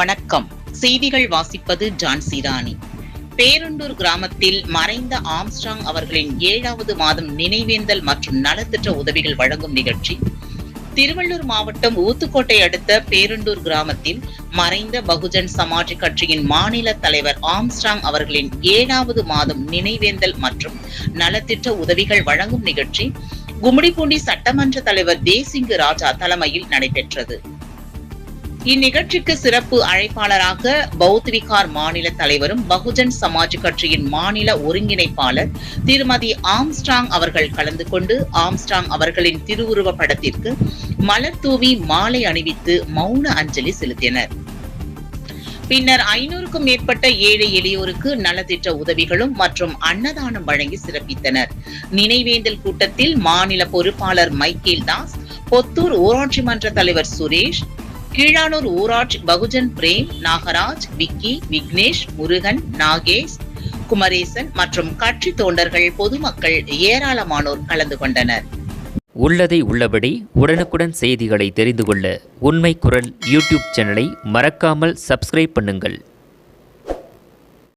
வணக்கம். செய்திகள் வாசிப்பது ஜான்சி ராணி பேருண்டூர் கிராமத்தில் மறைந்த ஆம்ஸ்ட்ராங் அவர்களின் ஏழாவது மாதம் நினைவேந்தல் மற்றும் நலத்திட்ட உதவிகள் வழங்கும் நிகழ்ச்சி. திருவள்ளூர் மாவட்டம் ஊத்துக்கோட்டை அடுத்த பேருண்டூர் கிராமத்தில் மறைந்த பகுஜன் சமாஜ் கட்சியின் மாநில தலைவர் ஆம்ஸ்ட்ராங் அவர்களின் ஏழாவது மாதம் நினைவேந்தல் மற்றும் நலத்திட்ட உதவிகள் வழங்கும் நிகழ்ச்சி கும்மிடிப்பூண்டி சட்டமன்ற தலைவர் தேசிங்கு ராஜா தலைமையில் நடைபெற்றது. இந்நிகழ்ச்சிக்கு சிறப்பு அழைப்பாளராக பௌத் விகார் மாநில தலைவரும் பகுஜன் சமாஜ் கட்சியின் மாநில ஒருங்கிணைப்பாளர் திருமதி ஆம்ஸ்டாங் அவர்கள் கலந்து கொண்டு ஆம்ஸ்டாங் அவர்களின் திருவுருவ படத்திற்கு மலர் தூவி மாலை அணிவித்து மௌன அஞ்சலி செலுத்தினர். பின்னர் ஐநூறுக்கும் மேற்பட்ட ஏழை எளியோருக்கு நலத்திட்ட உதவிகளும் மற்றும் அன்னதானம் வழங்கி சிறப்பித்தனர். நினைவேந்தல் கூட்டத்தில் மாநில பொறுப்பாளர் மைக்கேல் தாஸ் பொத்தூர் ஊராட்சி மன்ற தலைவர் சுரேஷ் கீழானூர் ஊராட்சி பகுஜன் பிரேம் நாகராஜ் விக்கி விக்னேஷ் முருகன் நாகேஷ் குமரேசன் மற்றும் கட்சி தொண்டர்கள் பொதுமக்கள் ஏராளமானோர் கலந்து கொண்டனர். உள்ளதை உள்ளபடி உடனுக்குடன் செய்திகளை தெரிந்து கொள்ள உண்மை குரல் யூடியூப் சேனலை மறக்காமல் சப்ஸ்கிரைப் பண்ணுங்கள்.